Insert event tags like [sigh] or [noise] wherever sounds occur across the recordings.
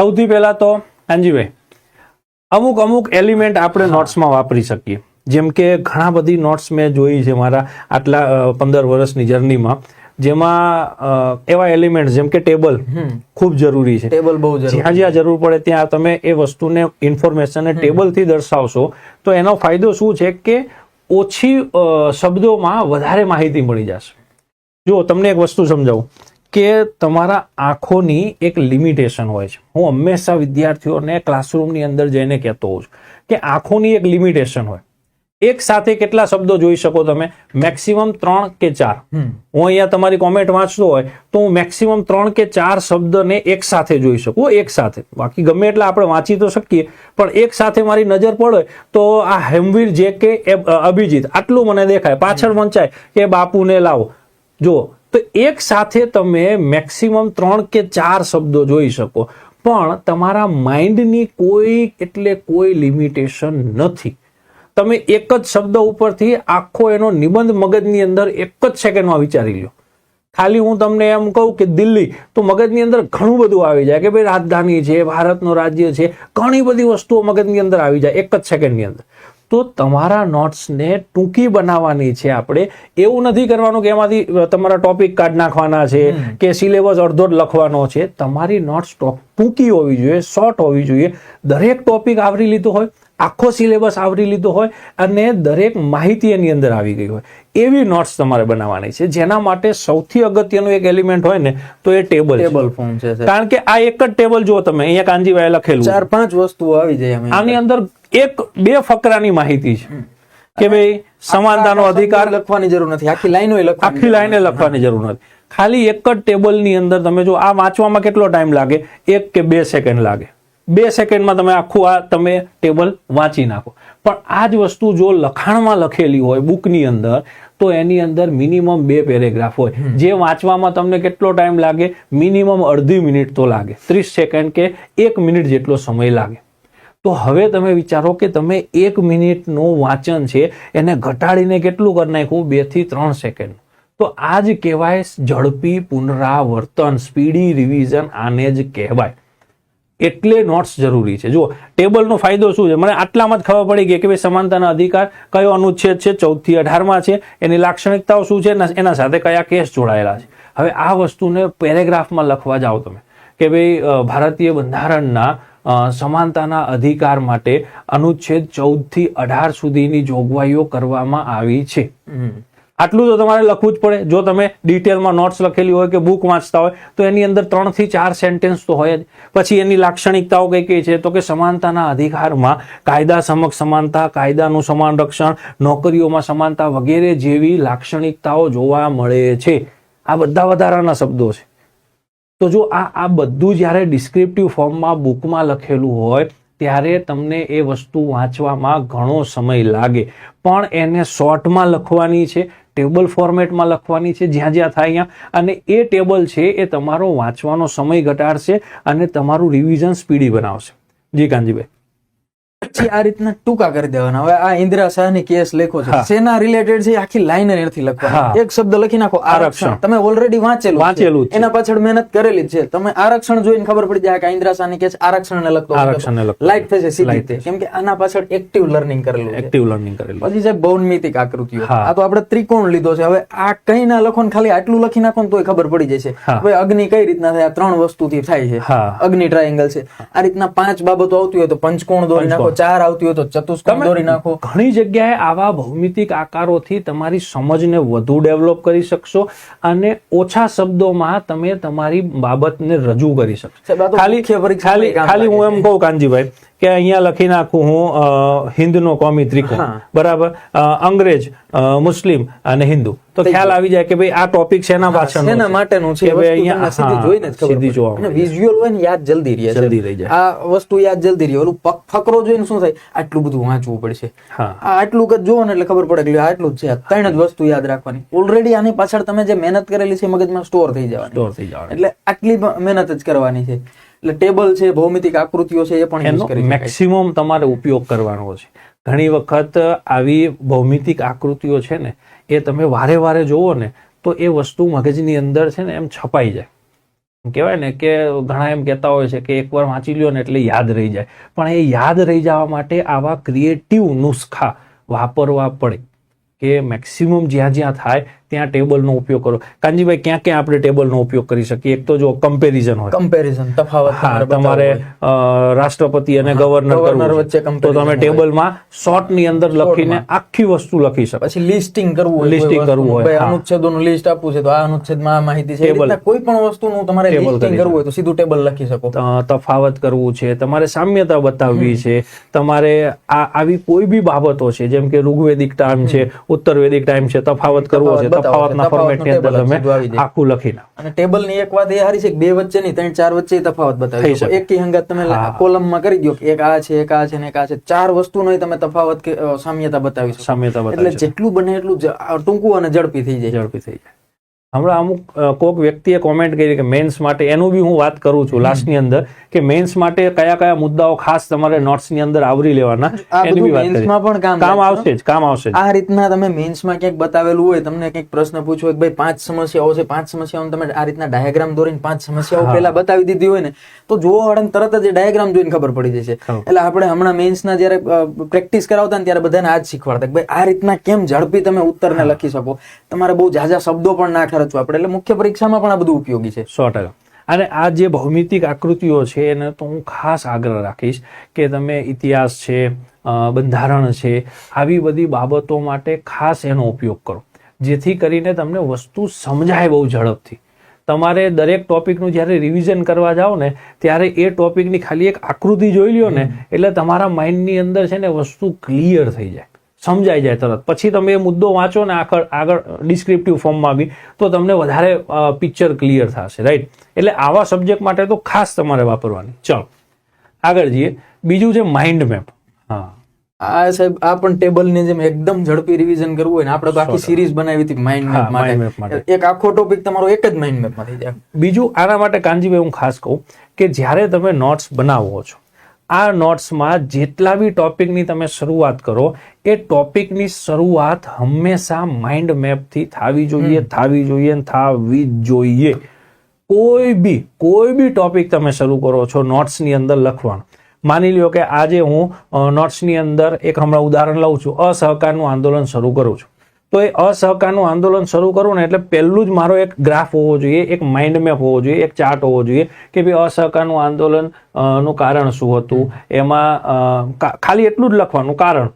સૌથી પહેલા તો કાનજીભાઈ અમુક અમુક એલિમેન્ટ આપણે નોટ્સમાં વાપરી શકીએ. જેમ કે ઘણા બધી નોટ્સ મેં જોઈ છે મારા આટલા પંદર વર્ષની જર્નીમાં. જેમાં એવા એલિમેન્ટ જેમ કે ટેબલ ખૂબ જરૂરી છે. ટેબલ બહુ જ્યાં જ્યાં જરૂર પડે ત્યાં તમે એ વસ્તુને ઇન્ફોર્મેશનને ટેબલથી દર્શાવશો તો એનો ફાયદો શું છે કે ઓછી શબ્દોમાં વધારે માહિતી મળી જશે. જો તમને એક વસ્તુ સમજાવું. કે તમારા આંખોની એક લિમિટેશન હોય છે. હું હંમેશા વિદ્યાર્થીઓને ક્લાસરૂમની અંદર જઈને કહેતો હોઉં છું કે આંખોની એક લિમિટેશન હોય. એક સાથે કેટલા શબ્દો જોઈ શકો તમે? મેક્સિમમ ત્રણ કે ચાર. હું અહીંયા તમારી કોમેન્ટ વાંચતો હોય તો હું મેક્સિમમ ત્રણ કે ચાર શબ્દને એક સાથે જોઈ શકું. એક સાથે. બાકી ગમે એટલે આપણે વાંચી તો શકીએ પણ એક સાથે મારી નજર પડે તો આ હેમવીર જે કે અભિજીત આટલું મને દેખાય. પાછળ વંચાય કે બાપુને લાવો. જુઓ તો એક સાથે તમે મેક્સિમમ ત્રણ કે ચાર શબ્દો જોઈ શકો. પણ તમારા માઇન્ડની કોઈ એટલે કોઈ લિમિટેશન નથી. તમે એક જ શબ્દ ઉપરથી આખો એનો નિબંધ મગજની અંદર એક જ સેકન્ડમાં વિચારી લો ખાલી હું તમને એમ કહું કે દિલ્હી, તો મગજની અંદર ઘણું બધું આવી જાય કે ભાઈ રાજધાની છે, ભારતનું રાજ્ય છે, ઘણી બધી વસ્તુઓ મગજની અંદર આવી જાય એક જ સેકન્ડની અંદર. તો તમારા નોટ્સને ટૂંકી બનાવવાની છે આપણે. એવું નથી કરવાનું કે એમાંથી તમારા ટોપિક કાઢ નાખવાના છે કે સિલેબસ અડધો જ લખવાનો છે. તમારી નોટ્સ ટૂંકી હોવી જોઈએ શોર્ટ હોવી જોઈએ. દરેક ટોપિક આવરી લીધો હોય આખો સિલેબસ આવરી લીધો હોય અને દરેક માહિતી એની અંદર આવી ગઈ હોય. એવી નોટ્સ તમારે બનાવવાની છે. જેના માટે સૌથી અગત્યનું એક એલિમેન્ટ હોય ને તો એ ટેબલ ટેબલ ફોર્મ છે કારણ કે આ એક જ ટેબલ જુઓ તમે અહીંયા કાંજીભાઈ લખેલું ચાર પાંચ વસ્તુઓ આવી જાય આની અંદર એક બે ફકરાની માહિતી છે. કે ભાઈ સમાનતાનો અધિકાર લખવાની જરૂર નથી. આખી લાઈનો આખી લાઈને લખવાની જરૂર નથી. ખાલી એક જ ટેબલની અંદર તમે જો આ વાંચવામાં કેટલો ટાઈમ લાગે? એક કે બે સેકન્ડ લાગે. બે સેકન્ડમાં તમે આખું આ તમે ટેબલ વાંચી નાખો. પણ આ જ વસ્તુ જો લખાણમાં લખેલી હોય બુકની અંદર તો એની અંદર મિનિમમ બે પેરેગ્રાફ હોય. જે વાંચવામાં તમને કેટલો ટાઈમ લાગે? મિનિમમ અડધી મિનિટ તો લાગે. ત્રીસ સેકન્ડ કે એક મિનિટ જેટલો સમય લાગે. તો હવે તમે વિચારો કે તમે એક મિનિટનું વાંચન છે, એને ઘટાડીને કેટલું કરી નાખ્યું? બેથી ત્રણ સેકન્ડ. તો આ જ કહેવાય ઝડપી પુનરાવર્તન, સ્પીડી રિવિઝન, આને જ કહેવાય. એટલે નોટ્સ જરૂરી છે. જુઓ, ટેબલનો ફાયદો શું છે? મને આટલામાં જ ખબર પડી ગઈ કે ભાઈ સમાનતાના અધિકાર કયો અનુચ્છેદ છે? ચૌદથી અઢારમાં છે. એની લાક્ષણિકતાઓ શું છે? એના સાથે કયા કેસ જોડાયેલા છે? હવે આ વસ્તુને પેરેગ્રાફમાં લખવા જાઓ તમે. કે ભાઈ ભારતીય બંધારણના સમાનતાના અધિકાર માટે અનુચ્છેદ ચૌદથી અઢાર સુધીની જોગવાઈઓ કરવામાં આવી છે. આટલું તો તમારે લખવું જ પડે. જો તમે ડિટેલમાં નોટ્સ લખેલી હોય કે બુક વાંચતા હોય તો એની અંદર ત્રણથી ચાર સેન્ટેન્સ તો હોય જ. પછી એની લાક્ષણિકતાઓ કઈ કઈ છે? તો કે સમાનતાના અધિકારમાં કાયદા સમક્ષ સમાનતા કાયદાનું સમાન રક્ષણ નોકરીઓમાં સમાનતા વગેરે જેવી લાક્ષણિકતાઓ જોવા મળે છે. આ બધા વધારાના શબ્દો છે. તો જો આ આ બધું જ્યારે ડિસ્ક્રિપ્ટિવ ફોર્મમાં બુકમાં લખેલું હોય, ત્યારે તમને એ વસ્તુ વાંચવામાં ઘણો સમય લાગે. પણ એને શોર્ટમાં લખવાની છે ટેબલ ફોર્મેટમાં લખવાની છે, જ્યાં જ્યાં થાય અહીંયા અને એ ટેબલ છે એ તમારો વાંચવાનો સમય ઘટાડશે અને તમારું રિવિઝન સ્પીડી બનાવશે. જી કાનજીભાઈ. પછી આ રીતના ટૂંકા કરી દેવાના. હવે આ ઇન્દિરા શાહની કેસ લખો છે. સેના રિલેટેડ છે આખી લાઈન નથી. લખવાની. એક શબ્દ લખી નાખો આરક્ષણ. આરક્ષણ. તમે ઓલરેડી વાંચેલું વાંચેલું. એના પાછળ મહેનત કરેલી છે. તમે આરક્ષણ જોઈને ખબર પડી જાય કે ઇન્દિરા શાહની કેસ આરક્ષણને લગતો આરક્ષણને લગતો. લાઈટ થશે સીધી રીતે. કેમ કે આના પાછળ એક્ટિવ લર્નિંગ કરેલું એક્ટિવ લર્નિંગ કરેલું. પછી છે બૌનમિતિક આકૃતિઓ. આ તો આપણે ત્રિકોણ લીધો છે. હવે આ કઈ ના લખો ને ખાલી આટલું લખી નાખો ને તોય ખબર પડી જશે. હવે અગ્નિ કઈ રીતના થાય? આ ત્રણ વસ્તુથી થાય છે. અગ્નિ ટ્રાયેંગલ છે. આ રીતના પાંચ બાબતો આવતી હોય તો પંચકોણ દોરી નાખો. ચાર આવતી હોય તો ચતુષ્કોણ દોરી નાખો. ઘણી જગ્યાએ આવા ભૌમિતિક આકારોથી તમારી સમજને વધુ ડેવલપ કરી શકશો અને ઓછા શબ્દોમાં તમે તમારી બાબતને રજૂ કરી શકશો. ખાલી ખાલી ખાલી હું એમ કહું કાનજીભાઈ કે અહીંયા લખી નાખું હું હિન્દનો કોમી ત્રિકોણ. બરાબર? અંગ્રેજ મુસ્લિમ અને હિન્દુ. તો ખ્યાલ આવી જાય કે ભાઈ આ ટોપિક છે એના પાછળ એના માટેનું છે કે ભાઈ અહીંયા સીધી જોઈને સીધી જોવા અને વિઝ્યુઅલ હોય ને યાદ જલ્દી રહે જલ્દી રહી જાય. આ વસ્તુ યાદ જલ્દી રહે. ઓલું પક- ફકરો જોઈને શું થાય? આટલું બધું વાંચવું પડશે. હા. આટલું જ જોવો ને એટલે ખબર પડે કે આટલું જ છે. ત્રણ જ વસ્તુ યાદ રાખવાની. ઓલરેડી આની પાછળ તમે જે મહેનત કરેલી છે મગજમાં સ્ટોર થઈ જવાની. સ્ટોર થઈ જવાની. એટલે આટલી મહેનત જ કરવાની છે. એટલે ટેબલ છે ભૌમિતિક આકૃતિઓ છે એ પણ એનો. મેક્સિમમ તમારે ઉપયોગ કરવાનો છે. ઘણી વખત આવી ભૌમિતિક આકૃતિઓ છે ને એ તમે વારે વારે જોવો ને તો એ વસ્તુ મગજની અંદર છે ને એમ છપાઈ જાય. કહેવાય ને કે ઘણા એમ કહેતા હોય છે કે એકવાર વાંચી લ્યો ને એટલે યાદ રહી જાય. પણ એ યાદ રહી જવા માટે આવા ક્રિએટિવ નુસ્ખા વાપરવા પડે કે મેક્સિમમ જ્યાં જ્યાં થાય ત્યાં ટેબલનો ઉપયોગ કરો. કાનજીભાઈ ક્યાં ક્યાં આપણે ટેબલનો ઉપયોગ કરી શકીએ? એક તો જો કમ્પેરિઝન હોય. કમ્પેરિઝન તફાવત તમારે રાષ્ટ્રપતિ અને ગવર્નર વચ્ચે તો તમે ટેબલમાં શોર્ટની અંદર લખીને આખી વસ્તુ લખી શકો. પછી લિસ્ટિંગ કરવું હોય લિસ્ટિંગ કરવું હોય. અનુચ્છેદોનું લિસ્ટ આપવું છે તો આ અનુચ્છેદમાં માહિતી છે. એ કોઈ પણ વસ્તુનું તમારે લિસ્ટિંગ કરવું હોય તો સીધું ટેબલ લખી શકો. તફાવત કરવું છે. તમારે સામ્યતા બતાવવી છે. તમારે આ આવી કોઈ બી બાબતો છે જેમ કે ઋગ્વેદિક ટાઈમ છે ઉત્તરવેદિક ટાઈમ છે તફાવત કરવો છે. તફાવતના ફોર્મેટની અંદર તમે. આખું લખી નાખો. અને ટેબલની એક વાત એ હારી છે કે બે વચ્ચે નહીં ત્રણ ચાર વચ્ચે તફાવત બતાવી શકો. એક એક હંગાત તમે. કોલમમાં કરી દો કે એક આ છે એક આ છે ને એક આ છે. ચાર વસ્તુનો તમે તફાવત કે સામ્યતા બતાવી શકો. સામ્યતા એટલે જેટલું બને એટલું ટૂંકું અને ઝડપી થઈ જાય. ઝડપી થઈ જાય. હમણાં અમુક કોક વ્યક્તિએ કોમેન્ટ કરી કે મેન્સ માટે એનું બી હું વાત કરું છું લાસ્ટની અંદર કે મેન્સ માટે કયા કયા મુદ્દાઓ ખાસ તમારે નોટ્સની અંદર આવરી લેવાના એની બી વાત કરી પણ કામ આવશે જ કામ આવશે આ રીતના તમે મેન્સમાં ક્યાંક બતાવેલું હોય તમને કંઈક પ્રશ્ન પૂછો કે ભાઈ પાંચ સમસ્યાઓ છે પાંચ સમસ્યાઓ તમે આ રીતના ડાયાગ્રામ દોરીને પાંચ સમસ્યાઓ. પહેલા બતાવી દીધી હોય ને તો જોવો વાળાને તરત જ ડાયાગ્રામ જોઈને ખબર પડી જશે. એટલે આપણે હમણાં મેન્સના જ્યારે પ્રેક્ટિસ કરાવતા ને ત્યારે બધાને આ જ શીખવાડતા કે ભાઈ આ રીતના કેમ ઝડપી તમે ઉત્તરને લખી શકો તમારે બહુ ઝાઝા શબ્દો પણ ના ખર્ચવા પડે એટલે મુખ્ય પરીક્ષામાં પણ આ બધું ઉપયોગી છે. સો ટકા. અને આ જે ભૌમિતિક આકૃતિઓ છે એને તો હું ખાસ આગ્રહ રાખીશ કે તમે ઇતિહાસ છે બંધારણ છે આવી બધી બાબતો માટે ખાસ એનો ઉપયોગ કરો. જેથી કરીને તમને વસ્તુ સમજાય બહુ ઝડપથી. તમારે દરેક ટોપિકનું જ્યારે રિવિઝન કરવા જાઓ ને ત્યારે એ ટોપિકની ખાલી એક આકૃતિ જોઈ લ્યો ને એટલે તમારા માઇન્ડની અંદર છે ને વસ્તુ ક્લિયર થઈ જાય. સમજાઈ જાય તરત. પછી તમે એ મુદ્દો વાંચો ને આગળ આગળ ડિસ્ક્રિપ્ટિવ ફોર્મમાં બી તો તમને વધારે પિક્ચર ક્લિયર થશે રાઈટ એટલે આવા સબ્જેક્ટ માટે તો ખાસ તમારે વાપરવાની. ચલો આગળ જઈએ. બીજું છે માઇન્ડ મેપ હા. આ સાહેબ આ પણ ટેબલની જેમ એકદમ ઝડપી રિવિઝન કરવું હોય ને આપણે આખી સિરીઝ બનાવી હતી માઇન્ડ મેપ માટે. માટે. એક આખો ટોપિક તમારો એક જ માઇન્ડ મેપમાં થઈ જાય. બીજું આના માટે કાનજીભાઈ હું ખાસ કહું કે જ્યારે તમે નોટ્સ બનાવો છો આ નોટ્સમાં જેટલા બી ટોપિકની તમે શરૂઆત કરો એ ટોપિકની શરૂઆત હંમેશા માઇન્ડ મેપથી થવી જોઈએ થવી જોઈએ થવી જોઈએ. કોઈ બી કોઈ બી ટોપિક તમે શરૂ કરો છો નોટ્સની અંદર લખવાનું. માની લ્યો કે આજે હું નોટ્સની અંદર એક હમણાં ઉદાહરણ લઉં છું અસહકારનું આંદોલન શરૂ કરું છું. તો એ અસહકારનું આંદોલન શરૂ કરું ને એટલે પહેલું જ મારો એક ગ્રાફ હોવો જોઈએ, એક માઇન્ડ મેપ હોવો જોઈએ, એક ચાર્ટ હોવો જોઈએ કે ભાઈ અસહકારનું આંદોલનનું કારણ શું હતું? એમાં ખાલી એટલું જ લખવાનું કારણ.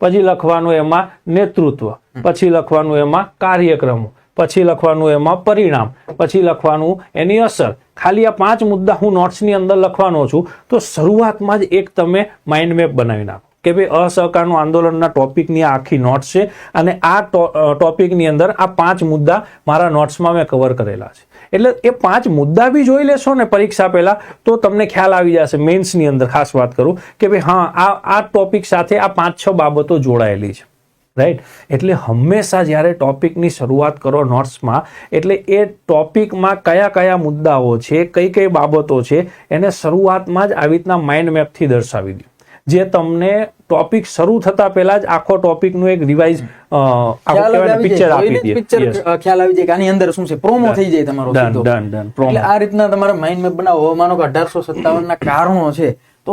પછી લખવાનું એમાં નેતૃત્વ, પછી લખવાનું એમાં કાર્યક્રમો, પછી લખવાનું એમાં પરિણામ, પછી લખવાનું એની અસર. ખાલી આ પાંચ મુદ્દા હું નોટ્સની અંદર લખવાનો છું. તો શરૂઆતમાં જ એક તમે માઇન્ડ મેપ બનાવી નાખો. કે ભાઈ અસહકારનું આંદોલનના ટોપિકની આ આખી નોટ્સ છે અને આ ટોપિકની અંદર આ પાંચ મુદ્દા મારા નોટ્સમાં મેં કવર કરેલા છે. એટલે એ પાંચ મુદ્દા બી જોઈ લેશો ને પરીક્ષા પહેલા તો તમને ખ્યાલ આવી જશે મેન્સની અંદર ખાસ વાત કરું કે ભાઈ હા, આ આ ટોપિક સાથે આ પાંચ છ બાબતો જોડાયેલી છે. રાઈટ? એટલે હંમેશા જ્યારે ટોપિકની શરૂઆત કરો નોટ્સમાં, એટલે એ ટોપિકમાં કયા કયા મુદ્દાઓ છે, કઈ કઈ બાબતો છે, એને શરૂઆતમાં જ આવી રીતના માઇન્ડ મેપથી દર્શાવી દો. જે તમને ટોપિક શરૂ થતા પહેલા જ આખો ટોપિકનું એક રિવાઇઝ પિક્ચર આપી દે પિક્ચર ખ્યાલ આવી જાય કે આની અંદર શું છે? પ્રોમો થઈ જાય તમારો ડન. ડન ડન એટલે આ રીતના તમારા માઇન્ડ મેપ બનાવો. માનો કે અઢારસો સત્તાવન ના કારણો છે તો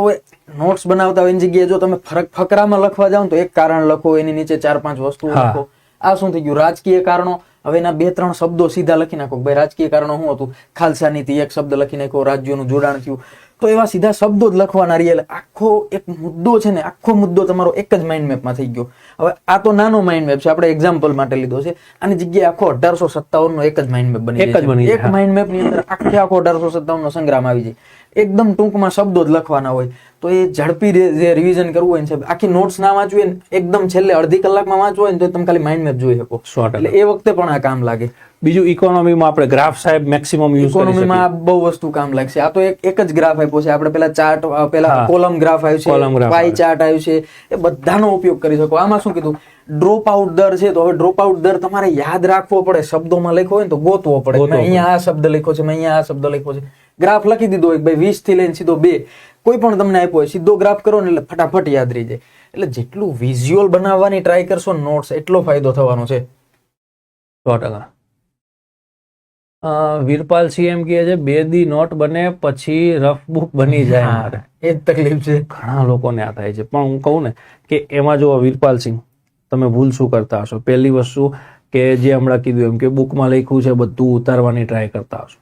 નોટ્સ બનાવતા હોય એની જગ્યાએ જો તમે ફરક ફકરામાં લખવા જાઓ તો એક કારણ લખો એની નીચે ચાર પાંચ વસ્તુઓ લખો. આ શું થઈ ગયું? રાજકીય કારણો. હવે એના બે ત્રણ શબ્દો સીધા લખી નાખો ભાઈ રાજકીય કારણો શું હતું? ખાલસા નીતિ એક શબ્દ લખી નાખ્યો રાજ્યોનું જોડાણ થયું. તો એવા સીધા શબ્દો જ લખવાના રહી એટલે આખો એક મુદ્દો છે ને આખો મુદ્દો તમારો એક જ માઇન્ડ મેપમાં થઈ ગયો. હવે આ તો નાનો માઇન્ડ મેપ છે આપણે એક્ઝામ્પલ માટે લીધો છે. આની જગ્યાએ આખો અઢારસો સત્તાવન નો એક જ માઇન્ડ મેપ બની એક જ બની એક. માઇન્ડ મેપની અંદર આખે આખો અઢારસો સત્તાવન નો સંગ્રામ આવી જાય. એકદમ ટૂંકમાં શબ્દો જ લખવાના હોય. તો એ ઝડપી જે રિવિઝન કરવું હોય ને આખી નોટ્સ ના વાંચવી હોય ને એકદમ છેલ્લે અડધી કલાકમાં વાંચવું હોય ને તો તમે ખાલી માઇન્ડ મેપ જોઈ શકો. એટલે એ વખતે પણ આ કામ લાગે. બીજું ઇકોનોમીમાં આપણે ગ્રાફ સાહેબ મેક્સિમમ યુઝ ઇકોનોમીમાં બહુ વસ્તુ કામ લાગશે. આ તો એક એક જ ગ્રાફ આપ્યો છે. આપણે પેલા ચાર્ટ પેલા કોલમ ગ્રાફ આવ્યું છે. પાઈ ચાર્ટ આવ્યું છે. એ બધાનો ઉપયોગ કરી શકો. આમાં શું કીધું? ડ્રોપ આઉટ દર છે તો હવે ડ્રોપ આઉટ દર તમારે યાદ રાખવો પડે. શબ્દોમાં લખવો હોય તો ગોતવો પડે. મેં અહીંયા આ શબ્દ લખ્યો છે મેં અહીંયા આ શબ્દ લખ્યો છે. ગ્રાફ લખી દીધો એક ભાઈ વીસથી લઈને સીધો બે. કોઈ પણ તમને આપ્યો હોય સીધો ગ્રાફ કરો ને એટલે ફટાફટ યાદ રહી જાય. એટલે જેટલું વિઝ્યુઅલ બનાવવાની ટ્રાય કરશો નોટ્સ એટલો ફાયદો થવાનો છે. સો ટકા. અ, વીરપાલ સિંહ એમ કહે છે બે દી નોટ બને પછી રફ બુક બની જાય. એ જ તકલીફ છે. ઘણા લોકોને આ થાય છે. પણ હું કહું ને કે એમાં જો વીરપાલ સિંહ તમે ભૂલ શું કરતા હશો? પહેલી વસ્તુ કે જે હમણાં કીધું એમ કે બુકમાં લખ્યું છે, બધું ઉતારવાની ટ્રાય કરતા હશો.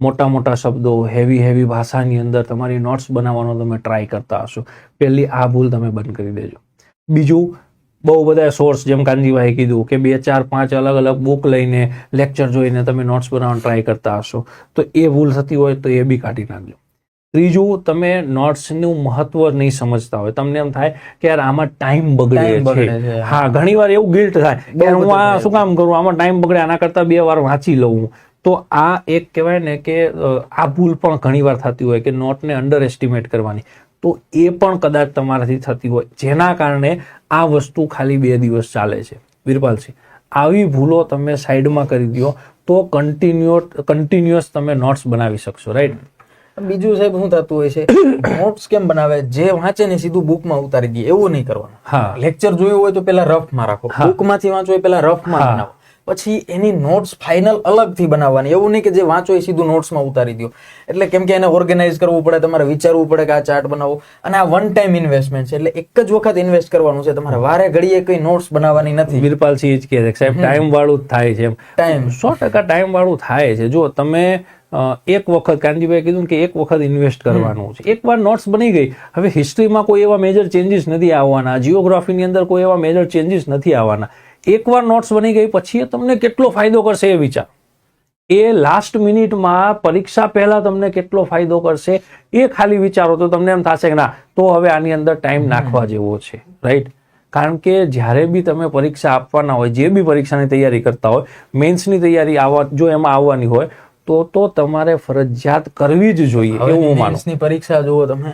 મોટા મોટા શબ્દો હેવી હેવી ભાષાની અંદર તમારી નોટ્સ બનાવવાનો તમે ટ્રાય કરતા હશો. પહેલી આ ભૂલ તમે બંધ કરી દેજો. બીજું, બહુ બધા સોર્સ જેમ કાનજીભાઈ કીધું કે બે, ચાર, પાંચ અલગ અલગ બુક લઈને લેક્ચર જોઈને તમે નોટ્સ બનાવવાનો ટ્રાય કરતા હશો. તો એ ભૂલ થતી હોય તો એ બી કાઢી નાખજો. ત્રીજું તમે નોટ્સનું મહત્વ નહીં સમજતા હોય. તમને એમ થાય કે યાર આમાં ટાઈમ બગડે છે. હા. ઘણી વાર એવું ગિલ્ટ થાય કે હું આ શું કામ કરું? આમાં ટાઈમ બગડે આના કરતા બે વાર વાંચી લઉં. તો આ એક કહેવાય ને કે આ ભૂલ પણ ઘણી વાર થતી હોય કે નોટને અંડર એસ્ટિમેટ કરવાની. તો એ પણ કદાચ તમારાથી થતી હોય. જેના કારણે આ વસ્તુ ખાલી બે દિવસ ચાલે છે. બિરપાલસિંહ આવી ભૂલો તમે સાઈડમાં કરી દો તો કન્ટિન્યુ કન્ટિન્યુઅસ તમે નોટ્સ બનાવી શકશો રાઈટ બીજું સાહેબ શું થતું હોય છે? [coughs] નોટ્સ કેમ બનાવે? જે વાંચે ને સીધું બુકમાં ઉતારી દે એવું નહીં કરવાનું. લેક્ચર જોયું હોય તો પેલા રફમાં રાખો. બુક બુકમાંથી વાંચો એ પેલા રફમાં. બનાવો. પછી એની નોટ્સ ફાઇનલ અલગથી બનાવવાની. એવું નહીં કે જે વાંચો એ સીધું નોટ્સમાં ઉતારી દો. એટલે કેમ કે એને ઓર્ગેનાઇઝ કરવું પડે તમારે વિચારવું પડે કે આ ચાર્ટ બનાવો. અને આ વન ટાઈમ ઇન્વેસ્ટમેન્ટ છે એટલે એક જ વખત ઇન્વેસ્ટ કરવાનું છે. તમારે વારે ઘડીએ કઈ નોટ્સ બનાવવાની નથી. બિરપાલસિંહ જ કહે છે કે સાહેબ ટાઈમ વાળું જ થાય છે ટાઈમ સો ટકા ટાઈમ વાળું થાય છે. જો તમે એક વખત કાનજીભાઈ કીધું કે એક વખત ઇન્વેસ્ટ કરવાનું છે. એકવાર નોટ્સ બની ગઈ. હવે હિસ્ટ્રીમાં કોઈ એવા મેજર ચેન્જીસ નથી આવવાના. જીઓગ્રાફીની અંદર કોઈ એવા મેજર ચેન્જીસ નથી આવવાના. એકવાર નોટ્સ બની ગઈ પછી એ તમને કેટલો ફાયદો કરશે એ વિચાર. એ લાસ્ટ મિનિટમાં પરીક્ષા પહેલા તમને કેટલો ફાયદો કરશે એ ખાલી વિચારો તો તમને એમ થશે કે ના, તો હવે આની અંદર ટાઈમ નાખવા જેવો છે. રાઈટ કારણ કે જ્યારે બી તમે પરીક્ષા આપવાના હોય, જે બી પરીક્ષાની તૈયારી કરતા હોય મેન્સની તૈયારી આવવા, જો એમાં આવવાની હોય તો તો તમારે ફરજિયાત કરવી જ જોઈએ એવું હું માનું ની પરીક્ષા જુઓ તમે.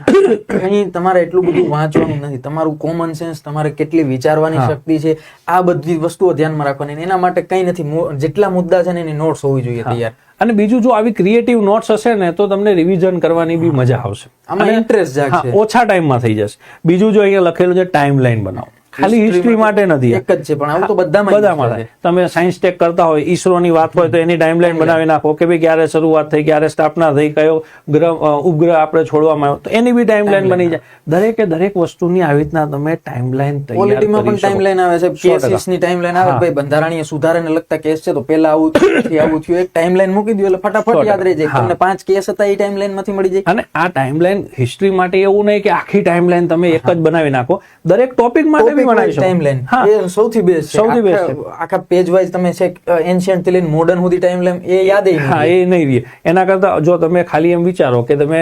અહીં તમારે એટલું બધું વાંચવાનું નથી. તમારું કોમન સેન્સ તમારે કેટલી વિચારવાની શક્તિ છે આ બધી વસ્તુઓ ધ્યાનમાં રાખવાની. એના માટે કઈ નથી. જેટલા મુદ્દા છે ને એની નોટ્સ હોવી જોઈએ તૈયાર. અને બીજું જો આવી ક્રિએટિવ નોટ્સ હશે ને તો તમને રિવિઝન કરવાની બી મજા આવશે. આમાં ઇન્ટરેસ્ટ જાગશે. ઓછા ટાઈમમાં થઈ જશે. બીજું જો અહીંયા લખેલું છે ટાઈમ લાઈન બનાવો. ખાલી હિસ્ટ્રી માટે નથી. એક જ છે પણ આવું તો બધામાં બધામાં તમે સાયન્સ ટેક કરતા હોય ઈસરોની વાત હોય તો એની ટાઈમલાઈન બનાવી નાખો કે ભાઈ ક્યારે શરૂઆત થઈ ક્યારે સ્થાપના થઈ કયો ગ્રહ ઉપગ્રહ આપણે છોડવામાં આવ્યો. તો એની બી ટાઈમલાઈન બની જાય. દરેકે દરેક વસ્તુની આવી રીતના તમે ટાઈમલાઈન તૈયાર પોલિટીમાં પણ કરી શકો. ટાઈમ લાઈન આવે છે. કેસીસની ટાઈમલાઈન ટાઈમ લાઈન આવે. ભાઈ બંધારણીય સુધારાને લગતા કેસ છે તો પહેલા આવું થયું, આવું થયું. એક ટાઈમ લાઈન મૂકી દો એટલે ફટાફટ યાદ રહી જાય. તમને પાંચ કેસ હતા એ ટાઈમ લાઈનમાંથી મળી જાય. અને આ ટાઈમલાઈન હિસ્ટ્રી માટે એવું નહીં કે આખી ટાઈમલાઈન તમે એક જ બનાવી નાખો. દરેક ટોપિક માટે બનાવી શકો. ટાઈમ લાઈન એ સૌથી બેસ્ટ છે. સૌથી બેસ્ટ આખા- આખા પેજ વાઇઝ તમે છે એન્શિયન્ટથી લઈને મોડર્ન સુધી ટાઈમ લાઈન એ યાદ હા એ નહીં રહે. એના કરતા જો તમે ખાલી એમ વિચારો કે તમે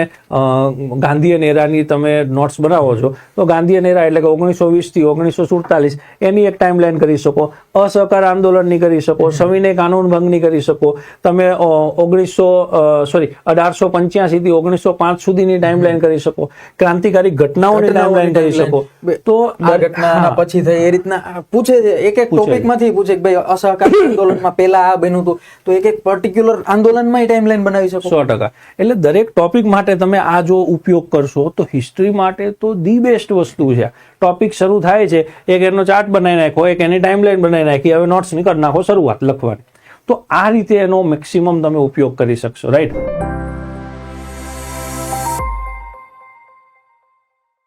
ગાંધી અને એરાની તમે નોટ્સ બનાવો છો તો ગાંધી અને એરા એટલે કે ઓગણીસો વીસથી ઓગણીસો સુડતાલીસ એની એક ટાઈમ લાઈન કરી શકો. અસહકાર આંદોલનની કરી શકો. સવિનય કાનૂન ભંગની કરી શકો. તમે ઓગણીસો સોરી અઢારસો પંચ્યાસી થી ઓગણીસો પાંચ સુધીની ટાઈમ લાઈન કરી શકો. ક્રાંતિકારી ઘટનાઓની ટાઈમ લાઈન કરી શકો. તો આ ઘટના આના પછી થઈ એ રીતના પૂછે છે એક એક ટોપિકમાંથી પૂછે કે ભાઈ અસહકાર [coughs] આંદોલનમાં પેલા આ બન્યું હતું તો એક એક પર્ટિક્યુલર આંદોલનમાં ટાઈમ લાઈન બનાવી શકો. સો ટકા. એટલે દરેક ટોપિક માટે તમે આ જો ઉપયોગ કરશો તો હિસ્ટ્રી માટે તો ધી બેસ્ટ વસ્તુ છે. ટોપિક શરૂ થાય છે એક એનો ચાર્ટ બનાવી નાખો એક એની ટાઈમલાઈન બનાવી નાખી હવે નોટ્સ નીકળી નાખો શરૂઆત લખવાની. તો આ રીતે એનો મેક્સિમમ તમે ઉપયોગ કરી શકશો રાઈટ